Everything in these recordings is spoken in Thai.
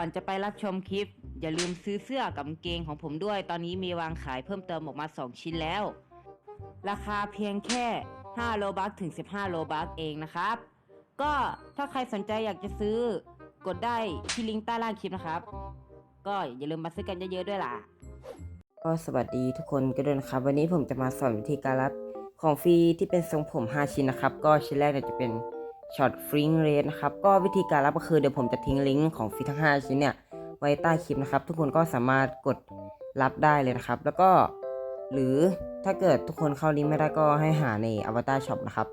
ก่อนจะไปรับชมคลิป อย่าลืมซื้อเสื้อกับเกงของผมด้วย ตอนนี้มีวางขายเพิ่มเติมออกมา 2 ชิ้นแล้ว ราคาเพียงแค่ 5 โลบัคถึง 15 โลบัคเองนะครับ ก็ถ้าใครสนใจอยากจะซื้อกดได้ที่ลิงก์ใต้ล่างคลิปนะครับ ก็อย่าลืมมาซื้อกันเยอะๆด้วยล่ะ ก็สวัสดีทุกคนกันด้วยนะครับ วันนี้ผมจะมาสอนวิธีการรับของฟรีที่เป็นทรงผม 5 ชิ้นนะครับ ก็ชิ้นแรกเนี่ยจะเป็น ช็อตฟริงเรสนะครับก็วิธีการรับก็คือเดี๋ยวผมจะทิ้งลิงก์ของฟีทั้ง 5 ชิ้นเนี่ยไว้ใต้คลิปนะครับ ทุกคนก็สามารถกดรับได้เลยนะครับ แล้วก็หรือถ้าเกิดทุกคนเข้าลิงก์ไม่ได้ก็ให้หาในอวตารช็อปนะครับ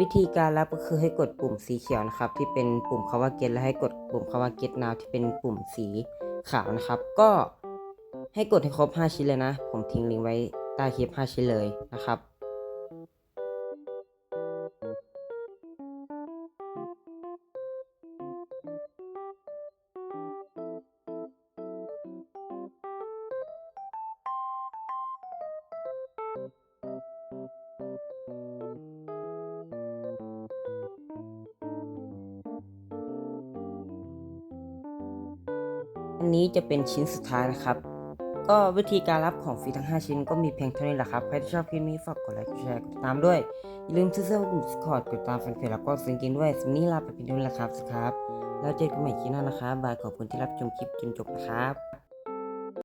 วิธีการรับก็คือให้กดปุ่มสีเขียวนะครับ ที่เป็นปุ่มคำว่า get และให้กดปุ่มคำว่า get now ที่เป็นปุ่มสีขาวนะครับ ก็ให้กดให้ครบ 5 ชิ้นเลยนะ ผมทิ้งลิงก์ไว้ใต้คลิป 5 ชิ้นเลยนะครับ อันนี้จะเป็นชิ้นสุดท้ายนะครับ ก็วิธีการรับของฟรีทั้ง 5 ชิ้นก็มีเพียงเท่านี้แหละครับ ใครที่ชอบคลิปนี้ฝากกดไลค์กดแชร์กดติดตามด้วย อย่าลืมซื้อเสื้อกลุ่มสคอร์ดกดตามแฟนเพจแล้วก็ซื้อกินด้วยสำหรับนนี้ลาไปเพียงเท่านี้แหละครับสครับ แล้วเจอกันใหม่คลิปหน้านะครับบายขอบคุณที่รับชมคลิปจนจบนะครับ